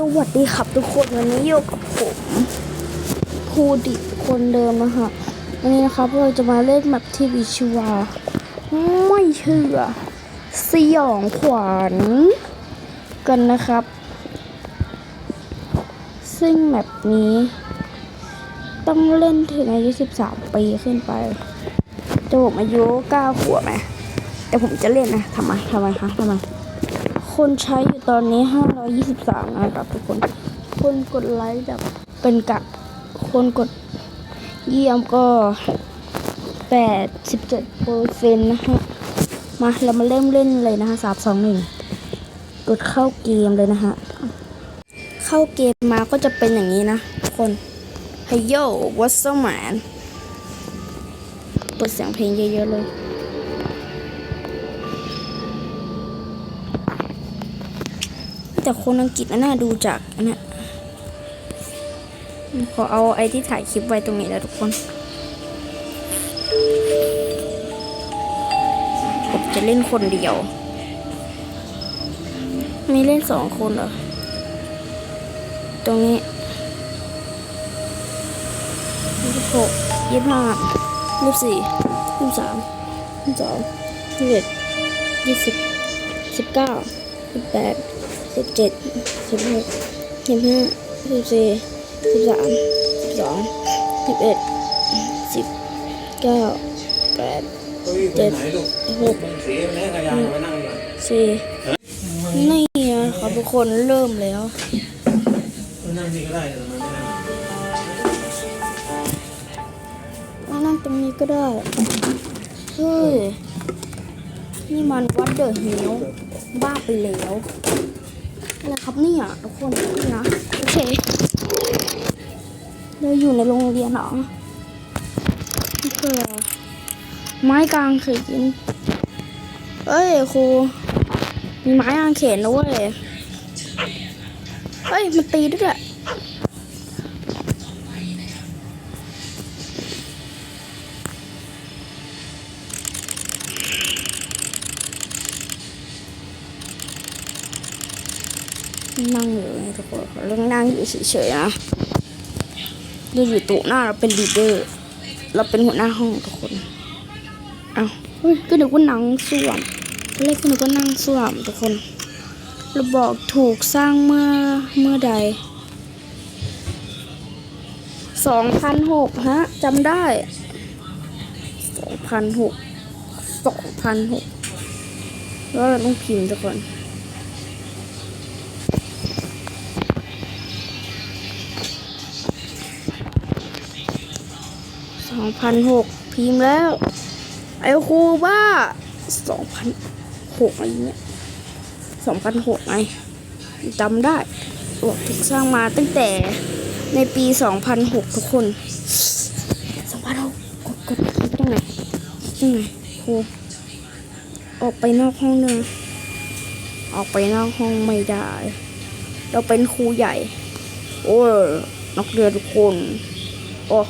สวัสดีครับทุกคนวันนี้อยู่กับผมครูดิคนเดิมนะฮะวันนี้นะครับเราจะมาเล่นแมปที่วิชวา ไม่เชื่อ สยองขวัญกันนะครับ ซึ่งแมปนี้ ต้องเล่นถึงอายุ 13 ปีขึ้นไปแต่ผมอายุ 9 ขวบไหมแต่ผมจะเล่นนะทำไมทำไมคะทำไม คนใช้อยู่ตอนนี้ 523 นะครับทุกคน คนกดไลค์แบบเป็นกะคนกดเยี่ยมก็ 87เปอร์เซ็นต์นะฮะ มาเรามาเริ่มเล่นเลยนะฮะ3 2 1กดเข้าเกมเลยนะฮะ เข้าเกมมาก็จะเป็นอย่างนี้นะทุกคน Hey yo what's up man เปิดเสียงเพลงเยอะๆเลย แต่คนอังกฤษน่าดูจากอันเนี้ยขอเอาไอที่ถ่ายคลิปไว้ตรงนี้แล้วทุกคน ผมจะเล่นคนเดียวมีเล่นสองคนเหรอ ตรงนี้ยี่สิบหกยี่สิบห้ายี่สิบสี่ยี่สิบสามยี่สิบสองยี่สิบเอ็ดยี่สิบสิบเก้าสิบแปด สิบเจ็ดสิบหกสิบห้าสิบสี่สิบสามสิบสองสิบเอ็ดสิบเก้าแปดเจ็ดหกสี่นี่นะครับทุกคนเริ่มแล้วนั่งนี่ก็ได้แต่มันไม่นั่งนั่งตรงนี้ก็ได้ เฮ้ย นี่มันวัดเดอะฮิลบ้าไปแล้ว นะครับเนี่ยทุกคนนี่นะโอเคเราอยู่ในโรงเรียนเหรอนี่คืออะไรไม้กลางเขนเอ้ยครูมีไม้กางเขนด้วยเฮ้ยมันตีด้วย นั่งอยู่ทุกคนเรานั่งอยู่เฉยๆนะเราอยู่โต๊ะหน้าเราเป็นลีดเดอร์ เราเป็นหัวหน้าห้องทุกคนเอาเฮ้ยก็นึกว่านั่งส้วมตอนแรกก็นึกว่านั่งส้วมทุกคนเราบอกถูกสร้างเมื่อเมื่อใดสองพันหกฮะจำได้สองพันหกสองพันหกแล้วเราต้องพิมพ์ทุกคน สองพันหกพิมพ์แล้ว ไอ้ครูบ้าสองพันหกอะไรเงี้ยสองพันหกไงจำได้บอกถูกสร้างมาตั้งแต่ในปีสองพันหกทุกคนสองพันหกกดกดคลิกตรงไหนตรงไหนครูออกไปนอกห้องนึงออกไปนอกห้องไม่ได้ เราเป็นครูใหญ่ โอ้ยนักเรียนทุกคน โอ้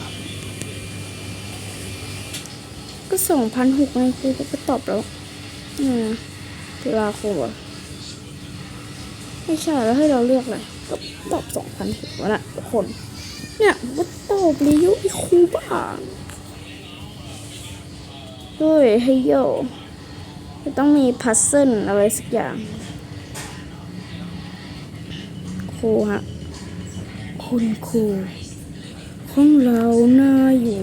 ก็สองพันหกไงครูก็ตอบแล้วอืมตุลาคมเหรอไม่ใช่แล้วให้เราเลือกอะไรก็ตอบสองพันหกแล้วนะทุกคน เนี่ยก็ตอบเลี้ยวไอ้ครูบ้าเฮ้ยให้โยจะต้องมีพัซเซิลอะไรสักอย่าง ครูฮะ คุณครูของเราน่าอยู่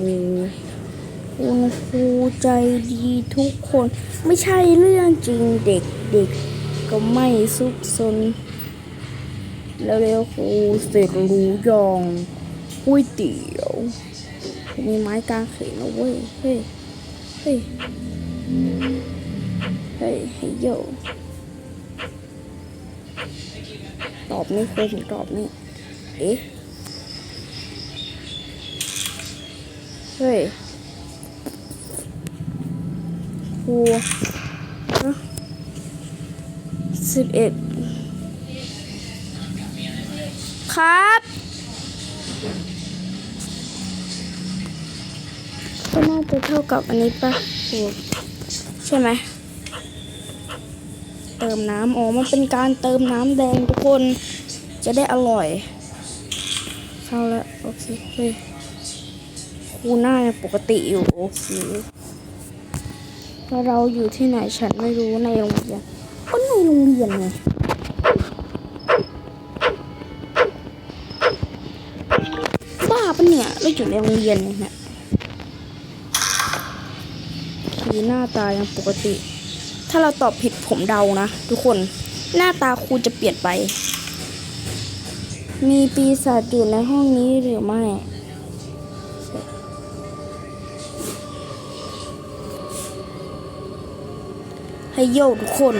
คุณครูใจดีทุกคนไม่ใช่เรื่องจริงเด็กเด็กก็ไม่ซุกซนแล้วเร็วครูเสร็จรู้ยองก๋วยเตี๋ยว มีไม้กางเขนนะเว้ยเฮ้ยเฮ้ย เฮ้ย เฮ้ยโยตอบนี่ครูถึงตอบนี่ เอ๊ะ เฮ้ย ครูสิบเอ็ดครับก็น่าจะเท่ากับอันนี้ปะครูใช่ไหม เติมน้ำ อ๋อ มันเป็นการเติมน้ำแดงทุกคน จะได้อร่อย เข้าแล้ว โอเค เฮ้ยคูหน้าปกติอยู่ โอเค เราอยู่ที่ไหนฉันไม่รู้ในโรงเรียนก็ในโรงเรียนไงบ้าปะเนี่ยเราอยู่ในโรงเรียนเนี่ยคือหน้าตายังปกติ ถ้าเราตอบผิดผมเดานะ ทุกคนหน้าตาครูจะเปลี่ยนไป มีปีศาจอยู่ในห้องนี้หรือไม่ ให้โยทุกคน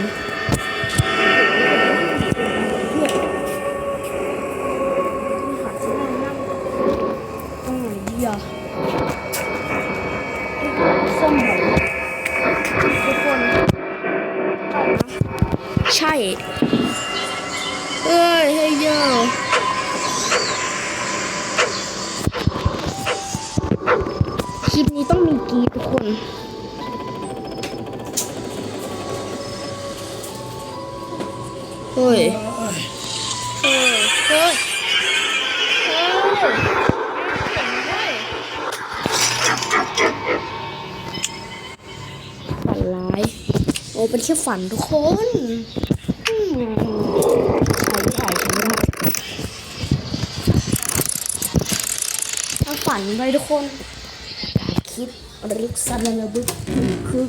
ตรงไหนดีอะส้มหมูทุกคนใช่ เอ้ยให้โยคลิปนี้ต้องมีกีทุกคน แค่ฝันทุกคนอืมถ่ายถ่ายฉันไม่ได้ถ้าฝันไปทุกคนคิดรึกสั้นระบึกคือ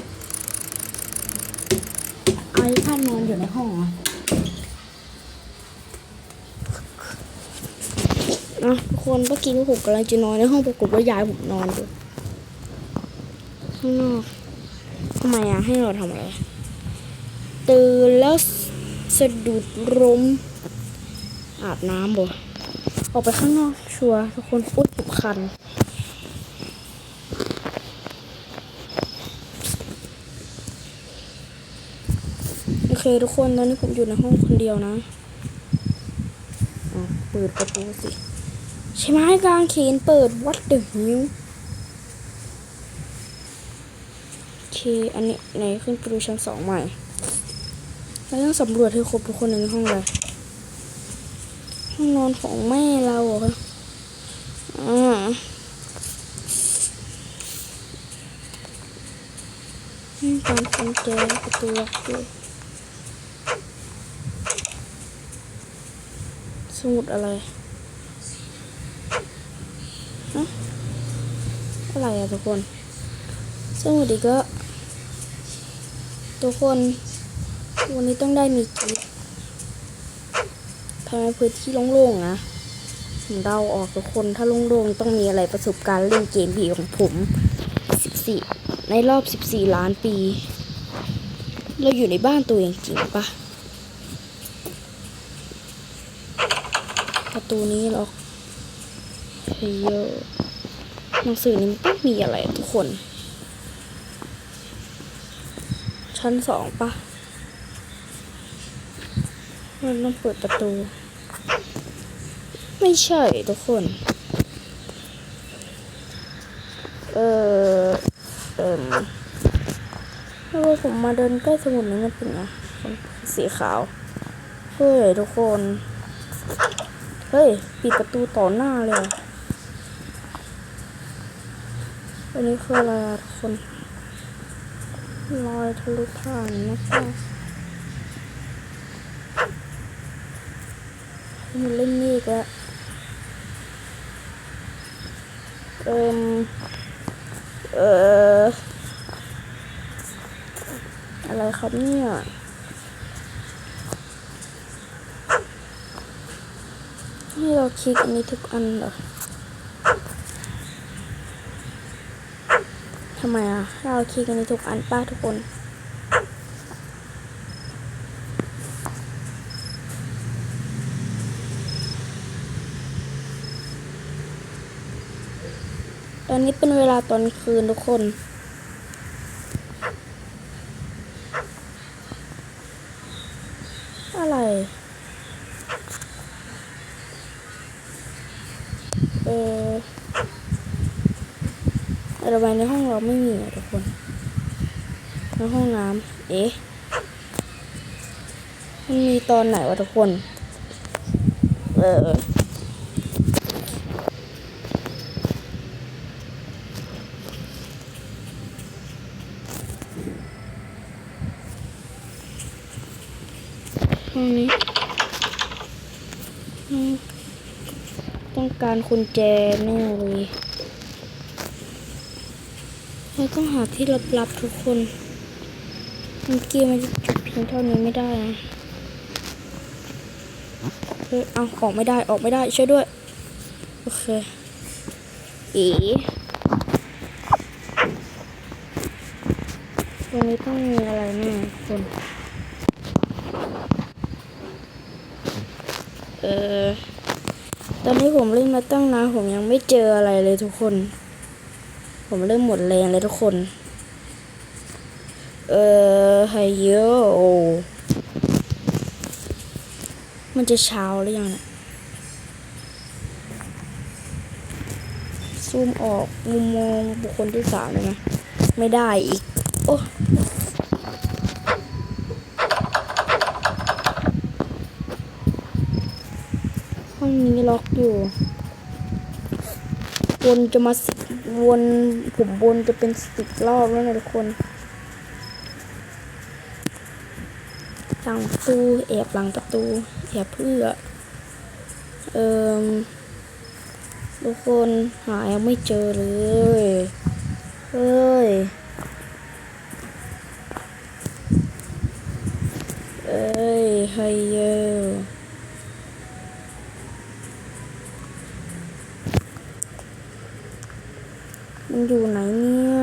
ไอ้ท่านนอนอยู่ในห้องอะอะทุกคนเมื่อกี้ผมกำลังจะนอนในห้องปรากฏว่ายายผมนอนอยู่ข้างนอกทำไมอะให้เราทำอะไร ตื่นแล้วสะดุดล้มอาบน้ำบ่ออกไปข้างนอกชัวร์ทุกคนอุ้ยผมคัน โอเคทุกคนตอนนี้ผมอยู่ในห้องคนเดียวนะอะเปิดประตูสิ ใช่ไหมกลางเขนเปิดวัดเดอะฮิวโอเค อันนี้ไหนขึ้นไปดูชั้นสองใหม่ เราต้องสำรวจให้ครบทุกคนในห้องเลยห้องนอนของแม่เราเหรอคะอ่านี่การกุญแจประตูล็อกด้วยสมุดอะไรอะไรอะทุกคนสวัสดีก็ทุกคน วันนี้ต้องได้มีกิฟทำไมพื้นที่โล่งๆนะผมเดาออกทุกคนถ้าโล่งๆต้องมีอะไรประสบการณ์เล่นเกมผีของผม 14 ในรอบ 14 ล้านปี เราอยู่ในบ้านตัวเองจริงปะประตูนี้ล็อกเพลเยอร์หนังสือนี้มันต้องมีอะไรทุกคน ชั้นสองปะ มันต้องเปิดประตู ไม่ใช่ทุกคน เออเอิมถ้าว่าผมมาเดินใกล้สมุดนี้มันเป็นไงสีขาว เฮ้ยทุกคน เฮ้ย ปิดประตูต่อหน้าเลยอันนี้คืออะไรทุกคนรอยทะลุผ่านนะคะ มันเล่นนี่อีกแล้วเอิมเอออะไรครับเนี่ยให้เราคลิกอันนี้ทุกอันเหรอทำไมอะให้เราคลิกกันในทุกอันป้าทุกคน อนนี้เป็นเวลาตอนคืนทุกคน อะไร เออระบายในห้องเราไม่มีอะทุกคน ในห้องน้ำเอ๊ะ มันมีตอนไหนวะทุกคน เอองนี้อืมต้อง การกุญแจแน่เลยเราต้องหาที่ลับๆทุกคนมื่อกี้มันจะจบเพียงเท่านี้ไม่ได้นะเฮ้ยเอาออกไม่ได้ออกไม่ได้ช่วยด้วย โอเค อีตรงนี้ต้องมีอะไรแน่คนเออ ตอนนี้ผมเล่นมาตั้งนานผมยังไม่เจออะไรเลยทุกคน ผมเริ่มหมดแรงเลยทุกคน เออไฮโยมันจะเช้าหรือยังเนี่ยซูมออกมุมมองบุคคลที่สามเลยนะ ไม่ได้อีก โอ้ ห้องนี้ ล็อกอยู่วนจะมาวนผมวนจะเป็นสิบรอบแล้วนะทุกคนหลังประตูแอบหลังประตูแอบเพื่อ เอ่มทุกคนหายังไม่เจอเลยเฮ้ยเอ้ยไฮเยอ อยู่ไหนเนี่ย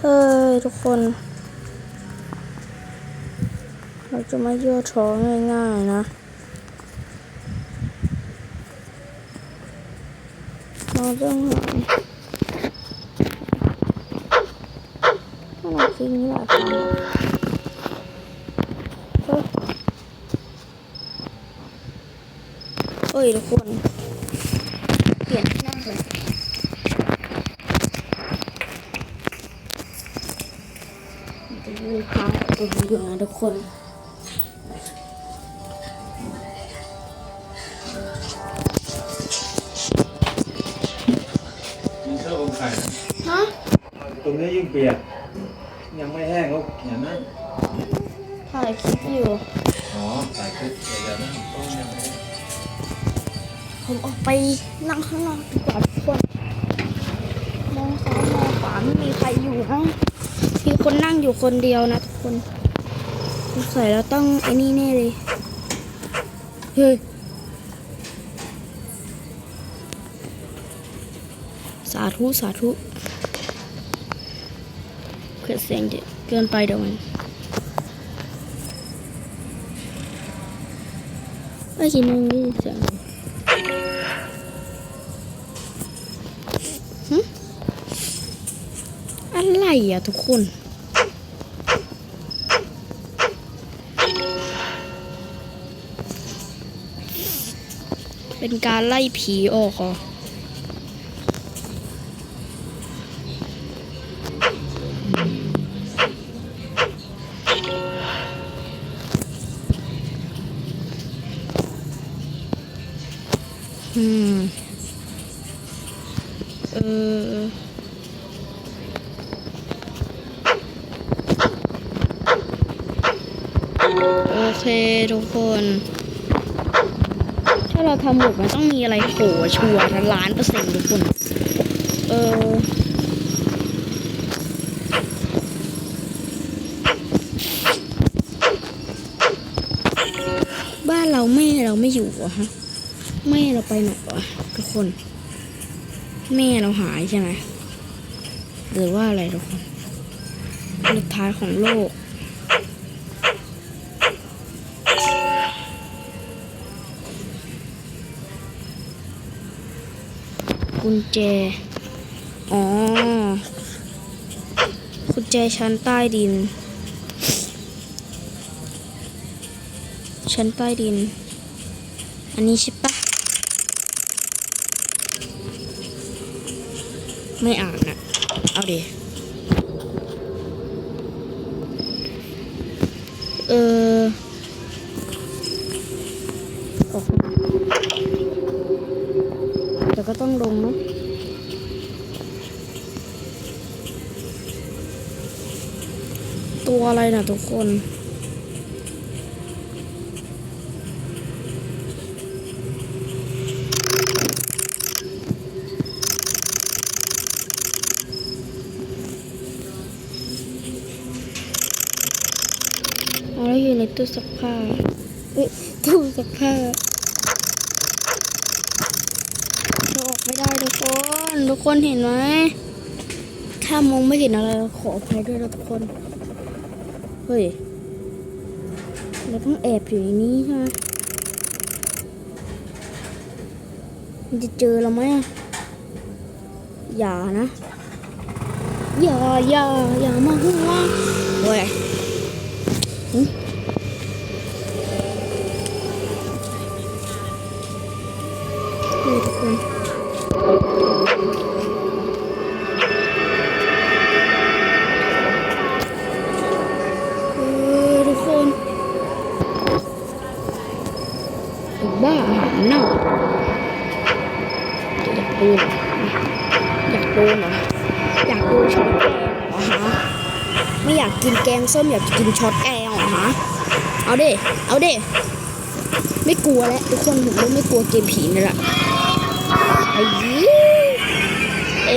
เฮ้ย ทุกคน เราจะไม่ย่อท้อง่ายๆนะ เราต้องหาถ้า เอ้ยทุกคนเปลี่ยนที่นั่งเลยมันจะมีพาตัวอยู่นะทุกคนมีเสื้อองค์ไข่นะฮะตรงนี้ยิ่งเปียกยังไม่แห้งก็เขียนนะถ่ายคลิปอยู่ ไปนั่งข้างนอกดีกว่าทุกคนมองซ้ายมองขวาไม่มีใครอยู่นะมีคนนั่งอยู่คนเดียวนะทุกคนสงสัยเราต้องไอ้นี่แน่เลยเฮ้ยสาธุสาธุเกิดเสียงเกินไปเดี๋ยวมันไอ้กินนึงนี่เสียง อะไรอะทุกคน เป็นการไล่ผีออกอะ เคทุกคน ถ้าเราทำหมดมันต้องมีอะไรโผล่ชัวร์ล้านเปอร์เซ็นต์ทุกคน เออบ้านเราแม่เราไม่อยู่อะฮะแม่เราไปไหนวะทุกคน แม่เราหายใช่ไหมหรือว่าอะไรทุกคนสุดท้ายของโลก กุญแจ อ๋อ กุญแจชั้นใต้ดิน ชั้นใต้ดิน อันนี้ใช่ปะไม่อ่านอะเอาดิ เออออกมาแต่ก็ต้องลงเนาะตัวอะไร นะทุกคนอ๋อแล้วอยู่ในตู้ซักผ้าเอ้ยตู้ซักผ้าเราออกไม่ได้ทุกคน ทุกคนเห็นไหมถ้ามองไม่เห็นอะไรขออภัยด้วยนะทุกคน เฮ้ยเราต้องแอบอยู่ในนี้ใช่ไหมมันจะเจอเราไหมอย่านะ อย่าอย่าอย่ามาหัวเฮ้ย อยากดูช็อตแกงเหรอฮะไม่อยากกินแกงส้มอยากกินช็อตแกงเหรอฮะเอาเดิเอาเดิไม่กลัวแล้วทุกคนผมเริ่มไม่กลัวเกมผีนี่แหละไอ้ยี่เอ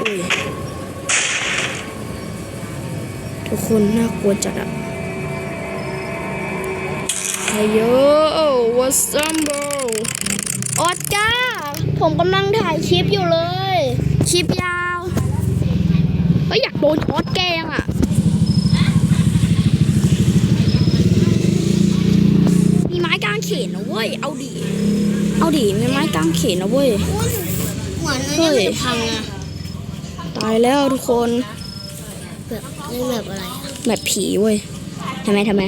อุ้ยทุกคนน่ากลัวจัดอะไอ้โย what's up bro อร์ ผมกำลังถ่ายคลิปอยู่เลย คลิปยาวก็อยากโดนออสแกงอะมีไม้กางเขนนะเว้ย เอาดิ เอาดิมีไม้กางเขนนะเว้ยเหมือนเฮ้นี่ยมันจะพังอะตายแล้วทุกคนแบบนี่แบบอะไรอะแบบผีเว้ยทำไมทำไม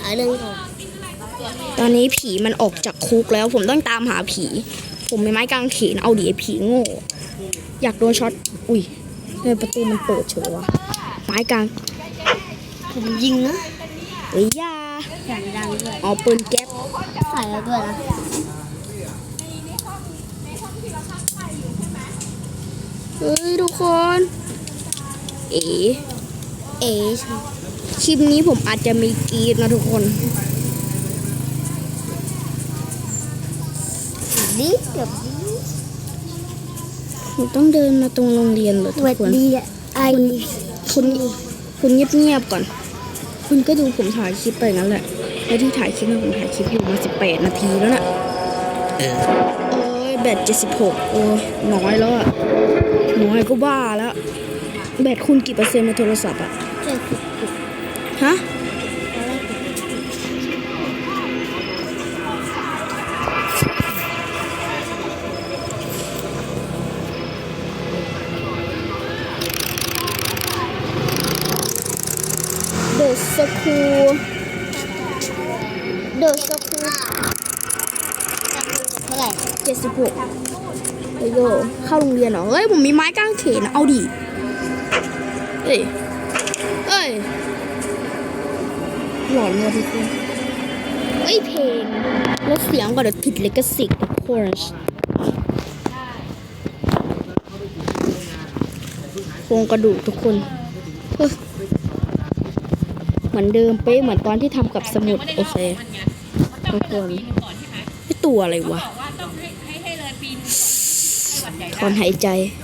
หาเรื่องก่อนตอนนี้ผีมันออกจากคุกแล้วผมต้องตามหาผี ผมมีไม้กางเขนเอาดิไอผีโง่ อยากโดนช็อต อุ้ยทำไมประตูมันเปิดเฉยวะไม้กาง ผมยิงนะเฮ้ยยาเสียงดังด้วยเอาปืนแก๊ปใส่แล้วด้วยนะเฮ้ยทุกคน เอ๋เอ๋คลิปนี้ผมอาจจะมีกรีดนะทุกคน ดีแบบผมต้องเดินมาตรงโรงเรียนเหรอทุกเวทคนดีอะไอคุณคุณเงียบๆก่อน คุณก็ดูผมถ่ายคลิปไปงั้นแหละแล้วที่ถ่ายคลิปนะผมถ่ายคลิปอยู่มาสิบแปดนาทีแล้วน่ะเอ้ยแบตเจ็ดสิบหกโอ้ยน้อยแล้วอะน้อยก็บ้าแล้ว แบตคุณกี่เปอร์เซ็นต์ในโทรศัพท์อะเจ็ดสิบจุดฮะ ไม้กางเขนนะเอาดิเฮ้ยเฮ้ย หลอนว่ะทุกคนเฮ้ยเพลงลดเสียงก่อนเดี๋ยวผิดลิขสิทธิ์ทุกคนโครงกระดูกทุกคนเฮ้ยเหมือนเดิมเป๊ะเหมือนตอนที่ทำกับสมุดโอเคทุกคนไอตัวอะไรวะถอนหายใจเออ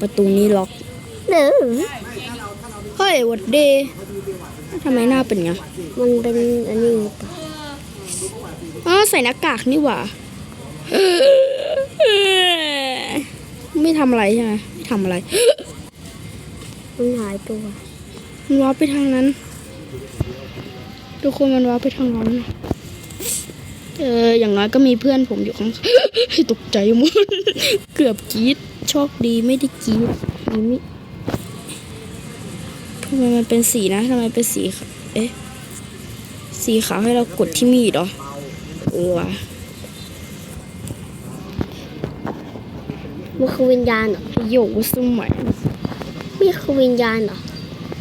ประตูนี้ล็อกหนึ่งเฮ้ยวัดเดย์ทำไมหน้าเป็นไงมันเป็นอันนี้หรือเปล่าอ๋อใส่หน้ากากนี่หว่าไม่ทำอะไรใช่ไหมไม่ทำอะไร มันหายตัว มันว้าร์ปไปทางนั้น ทุกคนมันว้าร์ปไปทางนั้นเอออย่างน้อยก็มีเพื่อนผมอยู่ข้างตกใจหมดเกือบกรีด โชคดีไม่ได้กรีดมีมิทำไมมันเป็นสีนะทำไมเป็นสีขาวเอ๊ะ สีขาวให้เรากดที่มีดเหรอ เออว่ะมันคือวิญญาณเหรอโยสมัยนี่คือวิญญาณเหรออ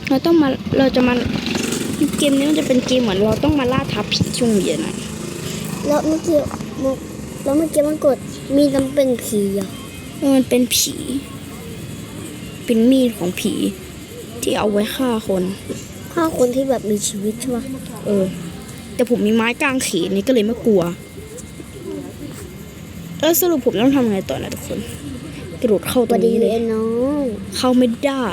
เราต้องมา เราจะมาเกมนี้มันจะเป็นเกมเหมือนเราต้องมาล่าท้าผีช่วงเย็นนะแล้วเมื่อกี้มันแล้วเมื่อกี้มันกดมีจำเป็นผีอะเออ มันเป็นผี เป็นมีดของผี ที่เอาไว้ฆ่าคนถ้าคนที่แบบมีชีวิตใช่ปะเออ แต่ผมมีไม้กางเขนนี่ก็เลยไม่กลัวแล้วสรุปผมต้องทำไงต่อนะทุกคน กระโดดเข้าสตรวัสงดีนี้เลยไอ้น้องเข้าไม่ได้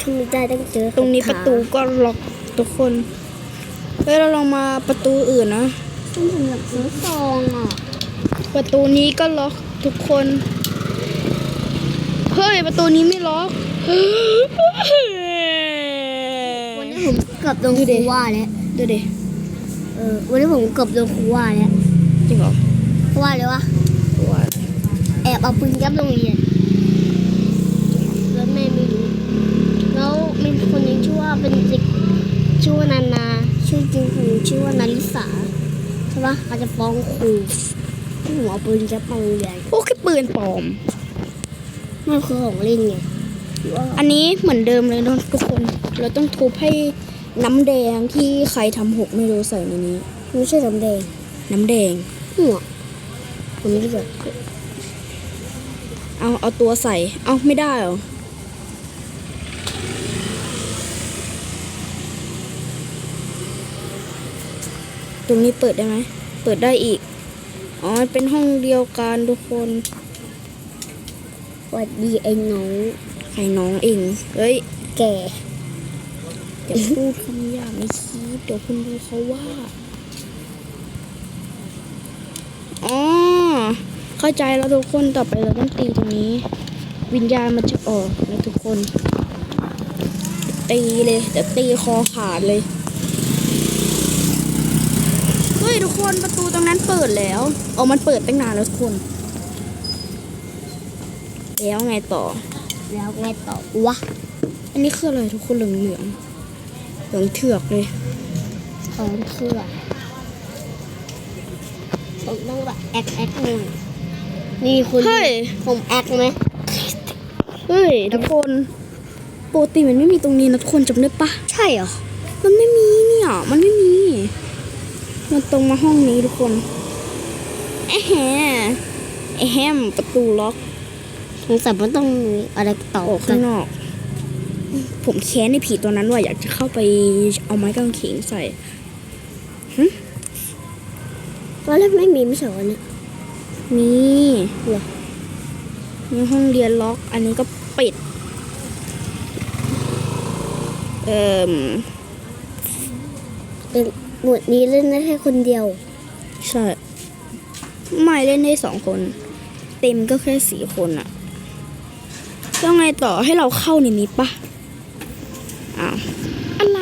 ทำไม่ได้ต้องเจอตรงนี้ปขาระตูก็ล็อกทุกคนเฮ้ยเราลองมาประตูอื่นนะต้องสำหรับซื้อซองอะประตูนี้ก็ล็อกทุกคน เฮ้ยประตูนี้ไม่ล็อกวันนี้ผมเกือบโดนคดูดิรูว่าแล้วดูดิเออวันนี้ผมเกือบโดนครูว่าแล้วจริงเหรอว่าเลยวะว่าแอบเอาปืนยับโรงเรียนแล้วแม่ไม่รู้แล้วมีคนหนึงชื่อว่าเป็นเด็กชื่อว่านานาชื่อจริงของหนูชื่อว่านาริสาใช่ปะอาจจะฟ้องครูที่หัวเอาปืนยับมาโรงเรียนโอ้แค่ปืนปลอม มันคือของเล่นไงหรือว่าอันนี้เหมือนเดิมเลยนะทุกคน เราต้องทุบให้น้ำแดงที่ใครทำหกไม่รู้ใส่ในนี้ ไม่ใช่น้ำแดง น้ำแดงหัวผมไม่รู้จักเอาเอาตัวใส่ เอาไม่ได้เหรอตรงนี้เปิดได้ไหม เปิดได้อีก อ๋อมันเป็นห้องเดียวกันทุกคน สวัสดีไอ้น้องใครน้องเองเฮ้ย แก่อย่าพูดคำหยาบในคลิปเดี๋ยวคุณดูเขาว่า อ๋อ เข้าใจแล้วทุกคนต่อไปเราต้องตีตรงนี้ วิญญาณมันจะออกนะทุกคน ตีเลยเดี๋ยวตีคอขาดเลย เฮ้ยทุกคนประตูตรงนั้นเปิดแล้ว เอามันเปิดตั้งนานแล้วทุกคน แล้วไงต่อ แล้วไงต่อวะ อันนี้คืออะไรทุกคนเหลืองเหลืองเหลืองเถือกเลยของเพื่อผมต้องแบบแอคแอคหน่อยนี่คุณเฮ้ยผมแอคไหมเฮ้ยทุกคนปกติมันไม่มีตรงนี้นะทุกคนจำได้ปะใช่เหรอ มันไม่มีเนี่ยมันไม่มี มันตรงมาห้องนี้ทุกคนแอะแฮะแอะแฮมประตูล็อก สงสัยมันต้องมีอะไรต่อออกกัข้านงนอก ผมแค้นในผีตัวนั้นว่าอยากจะเข้าไปเอาไม้กางเขนใส่ตอนแรกไม่มีไม่ใช่เหรอเนี่ยมีเหรอมีห้องเรียนล็อก อันนี้ก็ปิด เอ่มเป็นหมวดนี้เล่นได้แค่คนเดียว ใช่ ไม่เล่นได้สองคน เต็มก็แค่สี่คนอะ แล้วไงต่อให้เราเข้าในนี้ปะอ้าวอะไร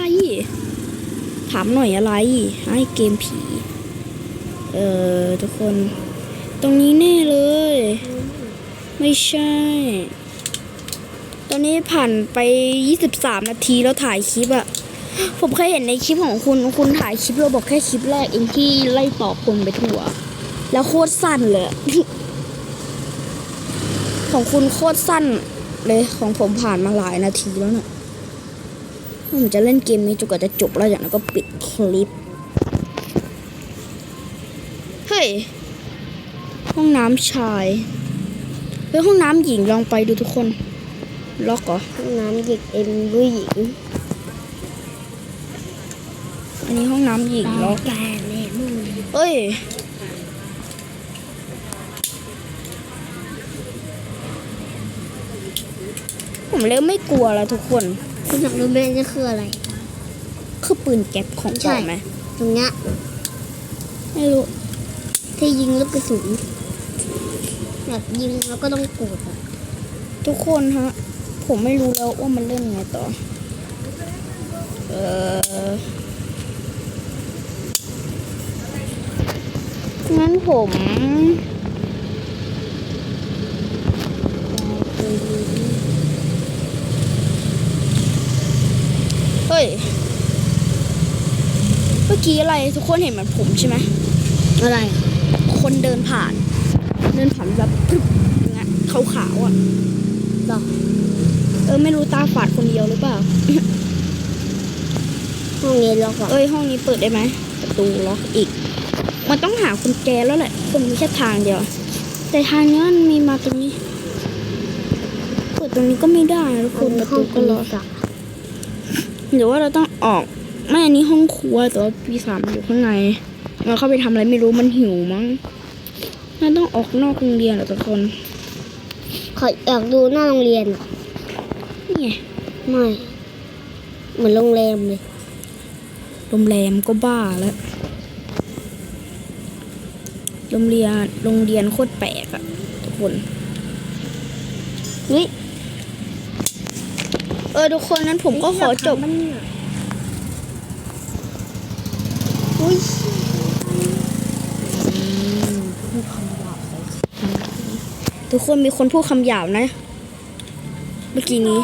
ถามหน่อยอะไรให้เกมผี เออทุกคน ตรงนี้แน่เลย ไม่ใช่ ตอนนี้ผ่านไป 23 นาทีแล้วถ่ายคลิปอะผมเคยเห็นในคลิปของคุณคุณถ่ายคลิปเราบอกแค่คลิปแรกเองที่ไล่ตอบคนไปทั่ว แล้วโคตรสั้นเลย ของคุณโคตรสั้น เลยของผมผ่านมาหลายนาทีแล้วเนี่ยผมจะเล่นเกมนี้จนกว่าจะจบแล้วอย่างนั้นก็ปิดคลิป เฮ้ย ห้องน้ำชายเฮ้ยห้องน้ำหญิงลองไปดูทุกคน ล็อกเหรอ ห้องน้ำหญิงเอ็มผู้หญิง อันนี้ห้องน้ำหญิงล็อกแกแน่มึงเอ้ย เริ่มไม่กลัวแล้วทุกคนคุณอยากรู้ไหมนี่คืออะไร คือปืนแก๊ปของใช่ปลอมไหมตรงเนี้ยไม่รู้ที่ยิงลูกกระสุนแบบยิงแล้วก็ต้องกดอะทุกคนฮะ ผมไม่รู้แล้วว่ามันเล่นไงต่อ เอองั้นผมเฮ้ย เมื่อกี้อะไรทุกคนเห็นเหมือนผมใช่ไหมอะไร คนเดินผ่าน เดินผ่านแบบปึ๊บอย่างเงี้ยขาวๆอะหรอเออไม่รู้ตาฝาดคนเดียวหรือเปล่าองนี้ล็อกอะเอ้ยห้องนี้เปิดได้ไหมประตูล็อกอีก มันต้องหากุญแจแล้วแหละคงมีแค่ทางเดียว แต่ทางนี้มันมีมาตรงนี้ เปิดตรงนี้ก็ไม่ได้นะทุกคนประตูก็ล็อกอะ หรือว่าเราต้องออกไม่อันนี้ห้องครัวแต่ว่าปีสามอยู่ข้างในเราเข้าไปทำอะไรไม่รู้มันหิวมั้งน่าต้องออกนอกโรงเรียนเหรอทุกคน ขออยากดูหน้าโรงเรียนอะนี่ไงไม่เหมือนโรงแรมเลยโรงแรมก็บ้าแล้วโรงเรียนโรงเรียนโคตรแปลกอะทุกคนนี่ เออทุกคนนั้นผมก็ขอจบอุ้ยทุกคนมีคนพูดคำหยาบนะ เมื่อกี้นี้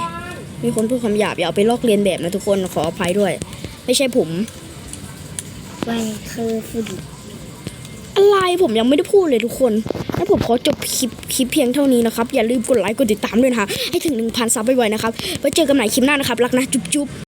มีคนพูดคำหยาบอย่าเอาไปลอกเลียนแบบนะทุกคนขออภัยด้วย ไม่ใช่ผมไปคือฝุ่น อะไรผมยังไม่ได้พูดเลยทุกคนงั้นผมขอจบคลิปคลิปเพียงเท่านี้นะครับ อย่าลืมกดไลค์กดติดตามด้วยนะคะ ให้ถึง 1,000 ซับไวๆนะครับ ไว้เจอกันใหม่คลิปหน้านะครับ รักนะ จุ๊บๆ